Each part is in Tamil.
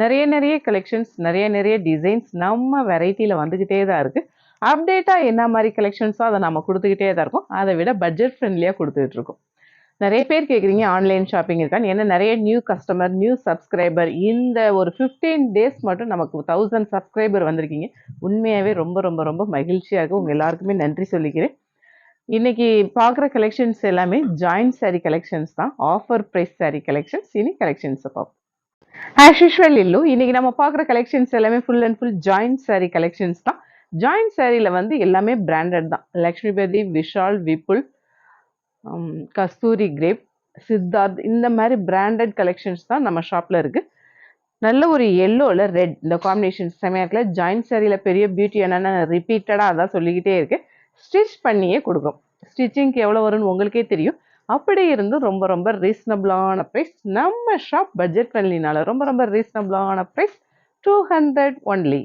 நிறைய நிறைய கலெக்ஷன்ஸ் நிறைய நிறைய டிசைன்ஸ் நம்ம வெரைட்டியில் வந்துக்கிட்டே தான் இருக்குது அப்டேட்டாக என்ன மாதிரி கலெக்ஷன்ஸோ அதை நம்ம கொடுத்துக்கிட்டே தான் இருக்கோம். அதை விட பட்ஜெட் ஃப்ரெண்ட்லியாக கொடுத்துட்டு இருக்கோம். நிறைய பேர் கேட்குறீங்க ஆன்லைன் ஷாப்பிங் இருக்கான்னு. ஏன்னா நிறைய நியூ கஸ்டமர் நியூ சப்ஸ்கிரைபர் இந்த ஒரு ஃபிஃப்டீன் டேஸ் மட்டும் நமக்கு தௌசண்ட் சப்ஸ்கிரைபர் வந்திருக்கீங்க. உண்மையாகவே ரொம்ப ரொம்ப ரொம்ப மகிழ்ச்சியாக உங்கள் எல்லாருக்குமே நன்றி சொல்லிக்கிறேன். இன்றைக்கி பார்க்குற கலெக்ஷன்ஸ் எல்லாமே ஜாயின்ட் சாரீ கலெக்ஷன்ஸ் தான். ஆஃபர் ப்ரைஸ் சாரீ கலெக்ஷன்ஸ் இனி கலெக்ஷன்ஸை பார்ப்போம். ஆஸ் யூஷுவல் இல்லு இன்னைக்கு நம்ம பார்க்குற கலெக்ஷன்ஸ் எல்லாமே full and full joint sari collections தான். ஜாயிண்ட் சாரியில் வந்து எல்லாமே பிராண்டட் தான். லக்ஷ்மிபதி விஷால் விபுல் கஸ்தூரி கிரேப் சித்தார்த் இந்த மாதிரி பிராண்டட் கலெக்ஷன்ஸ் தான் நம்ம ஷாப்பில் இருக்குது நல்ல ஒரு எல்லோவில் ரெட் இந்த காம்பினேஷன் செமையாக இருக்குல்ல ஜாயிண்ட் சாரியில் பெரிய பியூட்டி என்னென்னு ரிப்பீட்டடாக அதான் சொல்லிக்கிட்டே இருக்குது ஸ்டிச் பண்ணியே கொடுக்கும். ஸ்டிச்சிங்க்கு எவ்வளோ வரும்னு உங்களுக்கே தெரியும். அப்படி இருந்து ரொம்ப ரொம்ப ரீசனபிளான ப்ரைஸ் நம்ம ஷாப் பட்ஜெட் ஃப்ரெண்ட்லினால ரொம்ப ரொம்ப ரீசனபிளான ப்ரைஸ் டூ ஹண்ட்ரட் ஒன்லி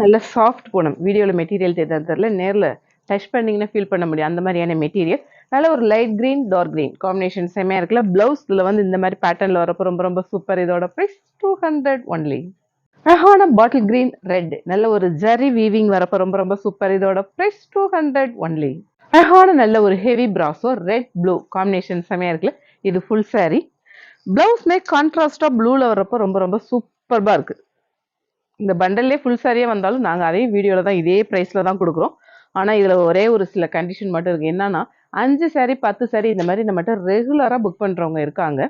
நல்ல சாஃப்ட் பூனம் வீடியோவில் மெட்டீரியல் தெரில நேரில் டச் பண்ணிங்கன்னா ஃபீல் பண்ண முடியும். அந்த மாதிரியான மெட்டீரியல் நல்ல ஒரு light green dark green combination செம்மையாக இருக்குல்ல. ப்ளவுஸ் இதில் வந்து இந்த மாதிரி பேட்டர்னில் வரப்போ ரொம்ப ரொம்ப சூப்பர் இதோட ப்ரைஸ் டூ ஹண்ட்ரட் ஒன்லி அழகான பாட்டில் கிரீன் ரெட் நல்ல ஒரு ஜரி வீவிங் வரப்போ ரொம்ப ரொம்ப சூப்பர் இதோட ப்ரைஸ் டூ ஹண்ட்ரட் ஒன்லி அழகான நல்ல ஒரு heavy brasso red blue combination செமையாக இருக்குல்ல? இது ஃபுல் saree. ப்ளவுஸ்மே கான்ட்ராஸ்டாக ப்ளூவில் வர்றப்போ ரொம்ப ரொம்ப சூப்பர்பாக இருக்குது இந்த பண்டல்லே ஃபுல் சாரியாக வந்தாலும் நாங்கள் அதே வீடியோவில் தான் இதே ப்ரைஸில் தான் கொடுக்குறோம். ஆனால் இதில் ஒரே ஒரு சில கண்டிஷன் மட்டும் இருக்குது என்னன்னா அஞ்சு சாரி பத்து சாரி இந்த மாதிரி நம்மகிட்ட ரெகுலராக புக் பண்ணுறவங்க இருக்காங்க.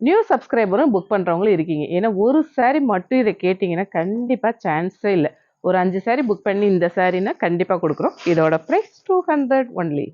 நியூ சப்ஸ்கிரைபரும் புக் பண்ணுறவங்களும் இருக்கீங்க. ஏன்னா ஒரு சாரி மட்டும் இதை கேட்டிங்கன்னா கண்டிப்பாக சான்ஸே இல்லை. ஒரு அஞ்சு saree புக் பண்ணி இந்த சாரீனா கண்டிப்பாக கொடுக்குறோம். இதோட ப்ரைஸ் டூ ஹண்ட்ரட் ஒன்லி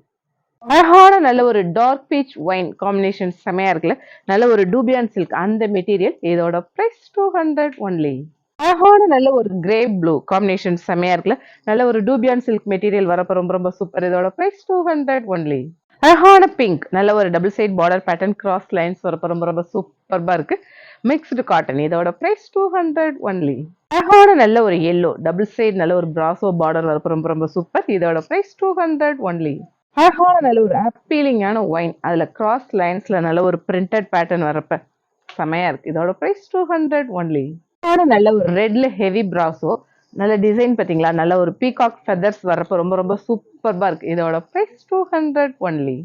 அழகான நல்ல ஒரு டார்க் பீச் ஒயின் காம்பினேஷன் செமையாக இருக்குல்ல? நல்ல ஒரு டூபியான் சில்க் அந்த மெட்டீரியல் இதோட ப்ரைஸ் டூ ஹண்ட்ரட் ஒன்லி அழகான நல்ல ஒரு கிரே ப்ளூ காம்பினேஷன் செமையாக இருக்குல்ல? நல்ல ஒரு டூபியான் சில்க் மெட்டீரியல் வரப்போ ரொம்ப ரொம்ப சூப்பர் இதோட ப்ரைஸ் டூ ஹண்ட்ரட் ஒன்லி அழகான பிங்க் நல்ல ஒரு double side border pattern cross lines வரப்போ ரொம்ப ரொம்ப சூப்பர்பாக இருக்கு. மிக்ஸ்டு காட்டன் இதோட ப்ரைஸ் டூ ஹண்ட்ரட் ஒன்லி அழகான நல்ல ஒரு எல்லோ டபுள் சைட் நல்ல ஒரு பிராசோ பார்டர் வரப்போ ரொம்ப ரொம்ப சூப்பர் இதோட ப்ரைஸ் டூ ஹண்ட்ரட் ஒன்லி அழகான நல்ல ஒரு அப்பீலிங்கான ஒயின் அதில் கிராஸ் லைன்ஸில் நல்ல ஒரு பிரிண்டட் பேட்டர்ன் வரப்ப செமையாக இருக்கு. இதோட ப்ரைஸ் டூ ஹண்ட்ரட் ஒன்லி நல்ல ஒரு ரெட்ல ஹெவி பிராஸோ நல்ல டிசைன் பார்த்தீங்களா நல்ல ஒரு பீகாக் ஃபெதர்ஸ் வரப்போ ரொம்ப ரொம்ப சூப்பர்பாக இருக்கு. இதோட ப்ரைஸ் டூ ஹண்ட்ரட் ஒன்லி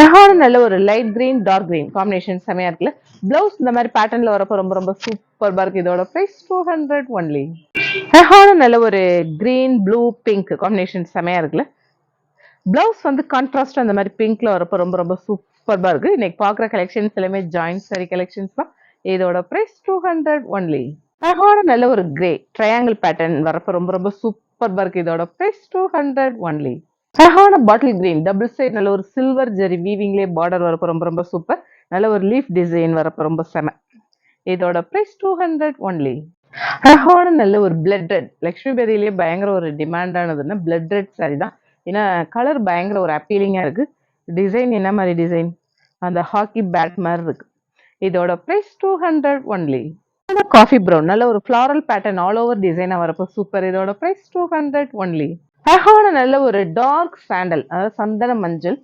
அழகான நல்ல ஒரு light green dark green combination செமையா இருக்குல்ல? பிளவுஸ் இந்த மாதிரி பேட்டர்னில் வரப்போ ரொம்ப ரொம்ப சூப்பர் இருக்கு. இதோட ப்ரைஸ் டூ ஹண்ட்ரட் ஒன்லி அழகான நல்ல ஒரு கிரீன் ப்ளூ பிங்க் காம்பினேஷன் செமையா இருக்குல்ல? பிளவுஸ் வந்து கான்ட்ராஸ்ட் அந்த மாதிரி பிங்க்ல வரப்போ ரொம்ப ரொம்ப சூப்பர்பா இருக்கு. இன்னைக்கு பாக்குற கலெக்ஷன்ஸ் எல்லாமே ஜாயிண்ட் சாரி கலெக்ஷன்ஸ் தான். இதோட ப்ரைஸ் டூ ஹண்ட்ரட் ஒன்லி அழகான நல்ல ஒரு கிரே ட்ரையாங்கிள் பேட்டர்ன் வரப்போ ரொம்ப ரொம்ப சூப்பர்பா இருக்கு. இதோட ப்ரைஸ் டூ ஹண்ட்ரட் ஒன்லி அழகான பாட்டில் கிரீன் டபுள் சைட் நல்ல ஒரு சில்வர் ஜெரி வீவிங்லேயே பார்டர் வரப்போ ரொம்ப ரொம்ப சூப்பர் நல்ல ஒரு லீஃப் டிசைன் வரப்போ ரொம்ப செம. இதோட ப்ரைஸ் டூ ஹண்ட்ரட் ஒன்லி அழகான நல்ல ஒரு பிளட் ரெட் லக்ஷ்மி பேதியிலேயே பயங்கர ஒரு டிமாண்டானதுன்னா பிளட் ரெட் சாரி தான். ஏன்னா கலர் பயங்கர ஒரு அப்பீலிங்காக இருக்கு. டிசைன் என்ன மாதிரி டிசைன் அந்த ஹாக்கி பேட் மாதிரி இருக்கு. இதோட price two hundred only coffee brown நல்ல ஒரு ஃப்ளாரல் பேட்டர்ன் ஆல் ஓவர் டிசைனாக வரப்போ சூப்பர் இதோட ப்ரைஸ் டூ ஹண்ட்ரட் ஒன்லி அழகான நல்ல ஒரு டார்க் சாண்டல் அதாவது சந்தன மஞ்சள்.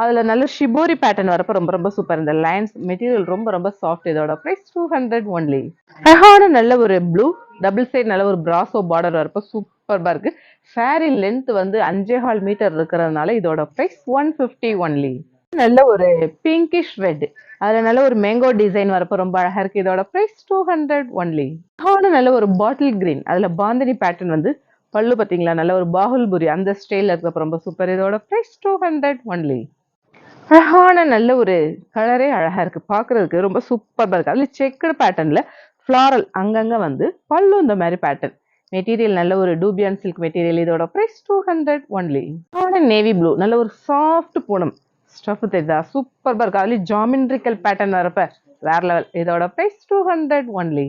அதில் நல்ல ஷிபோரி பேட்டர்ன் வரப்போ ரொம்ப ரொம்ப சூப்பர் இந்த லைன்ஸ் மெட்டீரியல் ரொம்ப ரொம்ப சாஃப்ட் இதோட ப்ரைஸ் டூ ஹண்ட்ரட் ஒன்லி அழகான நல்ல ஒரு ப்ளூ டபுள் சைடு நல்ல ஒரு பிராசோ பார்டர் வரப்போ சூப்பர்பாக இருக்கு. Saree லென்த் வந்து அஞ்சே ஹால் மீட்டர் இருக்கிறதுனால இதோட ப்ரைஸ் ஒன் ஃபிஃப்டி ஒன்லி நல்ல ஒரு பிங்கிஷ் ரெட் அதில் நல்ல ஒரு மேங்கோ டிசைன் வரப்போ ரொம்ப அழகாக இருக்கு. இதோட ப்ரைஸ் டூ ஹண்ட்ரட் ஒன்லி அழகான நல்ல ஒரு பாட்டில் கிரீன் அதில் பாந்தினி பேட்டர்ன் வந்து பல்லு பார்த்தீங்களா நல்ல ஒரு பாகுல்புரி அந்த ஸ்டைலில் இருக்கப்போ ரொம்ப சூப்பர் இதோட ஃப்ரெஷ் டூ ஹண்ட்ரட் ஒன்லி அழகான நல்ல ஒரு கலரே அழகாக இருக்குது பார்க்குறதுக்கு ரொம்ப சூப்பராக இருக்குது அதில் செக்குடு பேட்டர்னில் ஃப்ளாரல் அங்கங்கே வந்து பல்லு இந்த மாதிரி பேட்டர்ன் மெட்டீரியல் நல்ல ஒரு டூபியான் சில்க் மெட்டீரியல் இதோட price two hundred only navy blue நல்ல ஒரு சாஃப்ட் பூனம். ஸ்டஃப் தெரியுதா? சூப்பராக இருக்குது அதுலேயும் ஜாமெண்ட்ரிக்கல் பேட்டர்ன் வரப்ப வேற லெவல் இதோட ப்ரைஸ் டூ ஹண்ட்ரட் ஒன்லி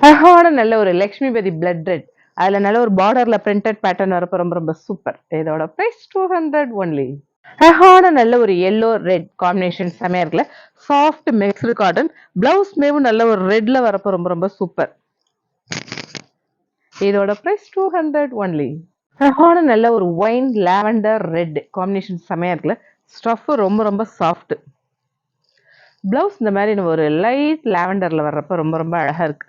அழகான நல்ல ஒரு லக்ஷ்மிபதி பிளட் ரெட் அதில் நல்ல ஒரு பார்டரில் பிரிண்டட் பேட்டர்ன் வரப்போ ரொம்ப ரொம்ப சூப்பர் இதோட ப்ரைஸ் டூ ஹண்ட்ரட் ஒன்லி அழகான நல்ல ஒரு எல்லோ ரெட் காம்பினேஷன் செமையா இருக்குல்ல? சாஃப்ட் மிக்ஸ்டு காட்டன் பிளவுஸ் மேவும் நல்ல ஒரு ரெட்ல வரப்போ ரொம்ப ரொம்ப சூப்பர் இதோட ப்ரைஸ் டூ ஹண்ட்ரட் ஒன்லி அழகான நல்ல ஒரு ஒயின் லாவெண்டர் ரெட் காம்பினேஷன் செமையா இருக்குல்ல? ஸ்டஃப் ரொம்ப ரொம்ப சாஃப்ட் பிளவுஸ் இந்த மாதிரி ஒரு லைட் லாவெண்டர்ல வர்றப்ப ரொம்ப ரொம்ப அழகா இருக்கு.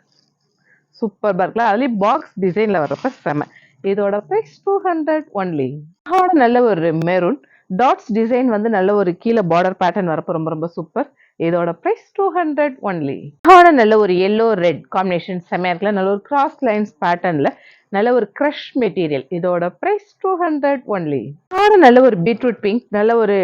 சூப்பர் இருக்குல்ல? அதுலேயும் பாக்ஸ் டிசைன்ல வர்றப்ப செம. இதோட ப்ரைஸ் டூ ஹண்ட்ரட் ஒன்லி நல்ல ஒரு மெரூன் டாட்ஸ் டிசைன் வந்து நல்ல ஒரு கீழே பார்டர் பேட்டர்ன் வரப்போ ரொம்ப ரொம்ப சூப்பர் இதோட ப்ரைஸ் டூ ஹண்ட்ரட் ஒன்லி நல்ல ஒரு எல்லோ ரெட் காம்பினேஷன் செம்மையாக இருக்குல்ல? நல்ல ஒரு கிராஸ் லைன்ஸ் பேட்டர்னில் நல்ல ஒரு க்ரஷ் மெட்டீரியல் இதோட ப்ரைஸ் டூ ஹண்ட்ரட் ஒன்லி நல்ல ஒரு பீட்ரூட் பிங்க் நல்ல ஒரு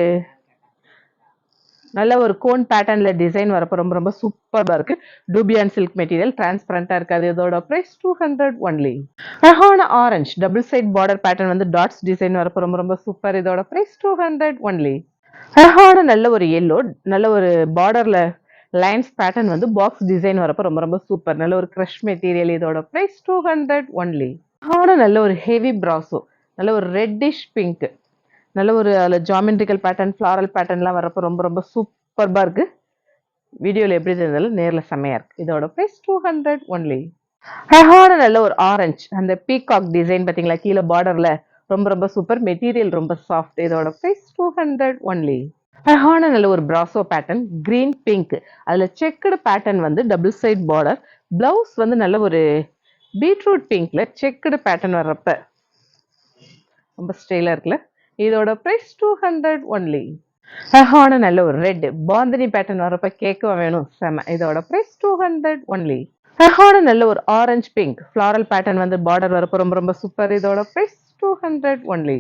நல்ல ஒரு கோன் பேட்டர்னில் டிசைன் வரப்போ ரொம்ப ரொம்ப சூப்பராக இருக்கு. டூபியான் சில்க் மெட்டீரியல் டிரான்ஸ்பரண்டா இருக்காது. இதோட ப்ரைஸ் டூ ஹண்ட்ரட் ஒன்லி அழகான orange double side border pattern வந்து டாட்ஸ் டிசைன் வரப்போ ரொம்ப ரொம்ப சூப்பர் இதோட ப்ரைஸ் டூ ஹண்ட்ரட் ஒன்லி அழகான நல்ல ஒரு எல்லோ நல்ல ஒரு பார்டர்ல லைன்ஸ் பேட்டர்ன் வந்து பாக்ஸ் டிசைன் வரப்போ ரொம்ப ரொம்ப சூப்பர் நல்ல ஒரு க்ரஷ் மெட்டீரியல் இதோட ப்ரைஸ் டூ ஹண்ட்ரட் ஒன்லி அழகான நல்ல ஒரு ஹெவி ப்ராசோ நல்ல ஒரு ரெட்டிஷ் பிங்க் நல்ல ஒரு அதில் ஜாமெண்ட்ரிக்கல் பேட்டர்ன் ஃப்ளாரல் பேட்டர்ன்லாம் வரப்போ ரொம்ப ரொம்ப சூப்பர்பாக இருக்குது வீடியோவில் எப்படி தெரிஞ்சாலும் நேரில் செம்மையாக இருக்குது இதோட ப்ரைஸ் டூ ஹண்ட்ரட் ஒன்லி அழகான நல்ல ஒரு ஆரஞ்சு அந்த பீகாக் டிசைன் பார்த்தீங்களா? கீழே பார்டரில் ரொம்ப ரொம்ப சூப்பர் மெட்டீரியல் ரொம்ப சாஃப்ட் இதோட ப்ரைஸ் டூ ஹண்ட்ரட் ஒன்லி அழகான நல்ல ஒரு பிராசோ பேட்டர்ன் கிரீன் பிங்க் அதில் செக்குடு பேட்டர்ன் வந்து டபுள் சைட் பார்டர் ப்ளவுஸ் வந்து நல்ல ஒரு பீட்ரூட் பிங்க்ல செக்குடு பேட்டர்ன் வர்றப்ப. ரொம்ப ஸ்டைலாக இருக்குல்ல? இதோட ப்ரைஸ் டூ ஹண்ட்ரட் ஒன்லி அழகான நல்ல ஒரு ரெட் பாந்தினி பேட்டர்ன் வரப்ப கேட்க வேணும். செம. இதோட ப்ரைஸ் டூ ஹண்ட்ரட் ஒன்லி அழகான நல்ல ஒரு ஆரஞ்சு பிங்க் ஃப்ளாரல் பேட்டர்ன் வந்து பார்டர் வரப்போ ரொம்ப ரொம்ப சூப்பர் இதோட ப்ரைஸ் டூ ஹண்ட்ரட் ஒன்லி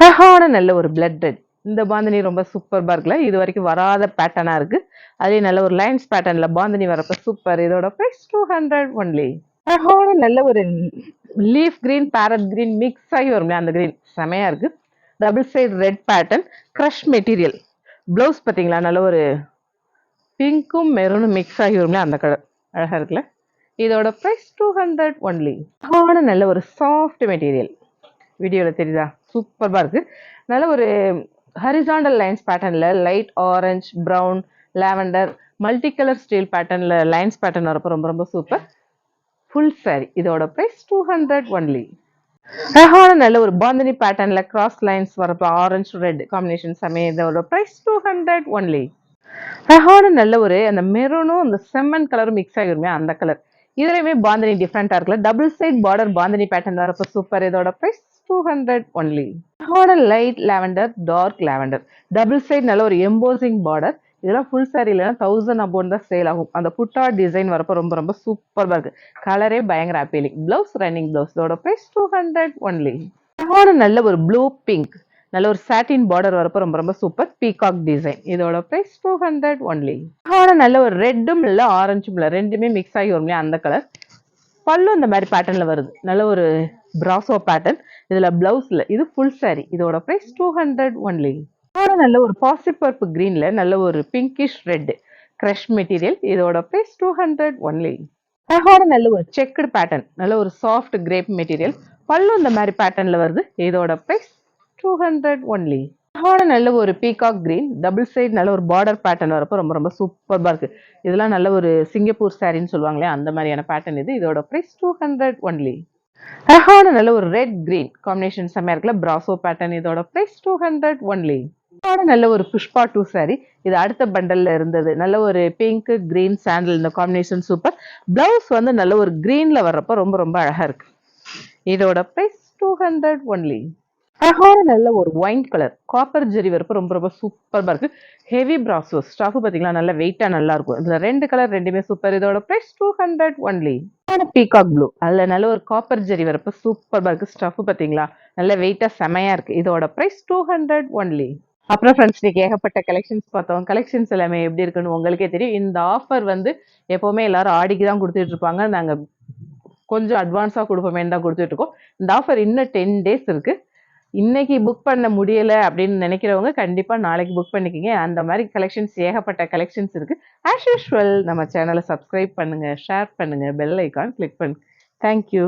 அழகான நல்ல ஒரு பிளட் ரெட் இந்த பாந்தினி ரொம்ப சூப்பர்பா இருக்குல்ல இது வரைக்கும் வராத பேட்டர்னா இருக்கு. அதே நல்ல ஒரு லைன்ஸ் பேட்டர்ன்ல பாந்தினி வரப்ப சூப்பர் இதோட ப்ரைஸ் டூ ஹண்ட்ரட் ஒன்லி அழகான நல்ல ஒரு leaf green parrot green mix ஆகி வரும்ல அந்த கிரீன் செமையா இருக்கு. Double side red pattern crush material blouse பார்த்தீங்களா? நல்ல ஒரு பிங்க்கும் மெரூனும் மிக்ஸ் ஆகி வரும்ல அந்த கலர் அழகாக இருக்குல்ல? இதோட ப்ரைஸ் டூ ஹண்ட்ரட் ஒன்லி அழகான நல்ல ஒரு சாஃப்ட் மெட்டீரியல் வீடியோவில் தெரியுதா? சூப்பராக இருக்குது நல்ல ஒரு ஹரிசாண்டல் லைன்ஸ் பேட்டர்னில் light orange brown lavender multi colour steel பேட்டர்னில் லைன்ஸ் பேட்டர்ன் வரப்போ ரொம்ப ரொம்ப சூப்பர் ஃபுல் சாரி இதோட ப்ரைஸ் டூ ஹண்ட்ரட் ஒன்லி அழகான நல்ல ஒரு பாந்தினி பேட்டர்ன்ல கிராஸ் லைன்ஸ் வரப்போ ஆரஞ்சு ரெட் காம்பினேஷன் சமயம் இதோட ப்ரைஸ் டூ ஹண்ட்ரட் ஒன்லி அழகான நல்ல ஒரு அந்த மெரூனும் அந்த செம்மன் கலரும் மிக்ஸ் ஆகிருமே அந்த கலர் இதுலயுமே பாந்தினி டிஃப்ரெண்டா இருக்குல்ல. Double side border bandhani pattern வரப்போ சூப்பர் இதோட ப்ரைஸ் டூ ஹண்ட்ரட் ஒன்லி அழகான light lavender dark lavender double side நல்ல ஒரு எம்போசிங் பார்டர் இதெல்லாம் ஃபுல் சாரி தௌசண்ட் அபோன் தான் சேல் ஆகும். அந்த புட்டா டிசைன் வரப்போ ரொம்ப ரொம்ப சூப்பராக இருக்கு. கலரே பயங்கர அப்பீலிங் பிளவுஸ் ரன்னிங் ப்ளவுஸோட ப்ரைஸ் டூ ஹண்ட்ரட் ஒன்லி நல்ல ஒரு ப்ளூ பிங்க் நல்ல ஒரு சாட்டின் பார்டர் வரப்போ ரொம்ப ரொம்ப சூப்பர் பீகாக் டிசைன் இதோட ப்ரைஸ் டூ ஹண்ட்ரட் ஒன்லி ஆனால் நல்ல ஒரு ரெட்டும் இல்லை ஆரஞ்சும் இல்லை. ரெண்டுமே மிக்ஸ் ஆகி வரும் அந்த கலர் பல்லும் இந்த மாதிரி பேட்டர்னில் வருது. நல்ல ஒரு பிராசோ பேட்டர்ன் இதில் ப்ளவுஸில் இது ஃபுல் சாரி இதோட ப்ரைஸ் டூ ஹண்ட்ரட் ஒன்லி நல்ல ஒரு பாசிப்பருப்பு கிரீன்ல நல்ல ஒரு பிங்கிஷ் ரெட் க்ரஷ் மெட்டீரியல் இதோட ப்ரைஸ் டூ ஹண்ட்ரட் ஒன்லி அழகான நல்ல ஒரு செக்குடு பேட்டர்ன் நல்ல ஒரு சாஃப்ட் கிரேப் மெட்டீரியல் பல்லும் இந்த மாதிரி பேட்டர்ன்ல வருது. இதோட ப்ரைஸ் டூ ஹண்ட்ரட் ஒன்லி அழகான நல்ல ஒரு பீகாக் கிரீன் டபுள் சைட் நல்ல ஒரு பார்டர் பேட்டர்ன் வரப்போ ரொம்ப ரொம்ப சூப்பர்பா இருக்கு. இதெல்லாம் நல்ல ஒரு சிங்கப்பூர் சாரின்னு சொல்லுவாங்களே அந்த மாதிரியான பேட்டர்ன் இது. இதோட ப்ரைஸ் டூ ஹண்ட்ரட் ஒன்லி அழகான நல்ல ஒரு ரெட் கிரீன் காம்பினேஷன் செம்மையா இருக்குல்ல பிராசோ பேட்டர்ன் இதோட ப்ரைஸ் டூ ஹண்ட்ரட் ஒன்லி நல்ல ஒரு புஷ்பா டூ சாரி இது அடுத்த பண்டல்ல இருந்தது. நல்ல ஒரு பிங்க் கிரீன் சாண்டில் இந்த காம்பினேஷன் சூப்பர் பிளவுஸ் வந்து நல்ல ஒரு கிரீன்ல வர்றப்ப ரொம்ப ரொம்ப அழகா இருக்கு. இதோட பிரைஸ் டூ ஹண்ட்ரட் ஒன்லி அழகான நல்ல ஒரு ஒயின் கலர் காப்பர் ஜெரி வரப்ப ரொம்ப ரொம்ப சூப்பராக இருக்கு. ஹெவி பிராசோ ஸ்டாஃப் பார்த்தீங்களா நல்ல வெயிட்டா நல்லா இருக்கும். இதுல ரெண்டு கலர் ரெண்டுமே சூப்பர் இதோட price two hundred only peacock blue அதுல நல்ல ஒரு காப்பர் ஜெரி வரப்ப சூப்பராக இருக்கு. ஸ்டஃப் பார்த்தீங்களா நல்ல வெயிட்டா செமையா இருக்கு. இதோட பிரைஸ் டூ ஹண்ட்ரட் ஒன்லி அப்புறம் ஃப்ரெண்ட்ஸ் இன்னைக்கு ஏகப்பட்ட கலெக்ஷன்ஸ் பார்த்தோம். கலெக்ஷன்ஸ் எல்லாமே எப்படி இருக்குன்னு உங்களுக்கே தெரியும். இந்த ஆஃபர் வந்து எப்போவுமே எல்லாரும் ஆடிக்கு தான் கொடுத்துட்டு இருப்பாங்க. நாங்கள் கொஞ்சம் அட்வான்ஸாக கொடுப்போமேன்னு தான் கொடுத்துட்டு இருக்கோம். இந்த ஆஃபர் இன்னும் டென் டேஸ் இருக்கு. இன்னைக்கு புக் பண்ண முடியல அப்படின்னு நினைக்கிறவங்க கண்டிப்பாக நாளைக்கு புக் பண்ணிக்கிங்க. அந்த மாதிரி கலெக்ஷன்ஸ் ஏகப்பட்ட கலெக்ஷன்ஸ் இருக்குது ஆஸ் யூஷுவல் நம்ம சேனலை சப்ஸ்கிரைப் பண்ணுங்கள் ஷேர் பண்ணுங்கள் பெல் ஐக்கான் கிளிக் பண்ணுங்க. Thank you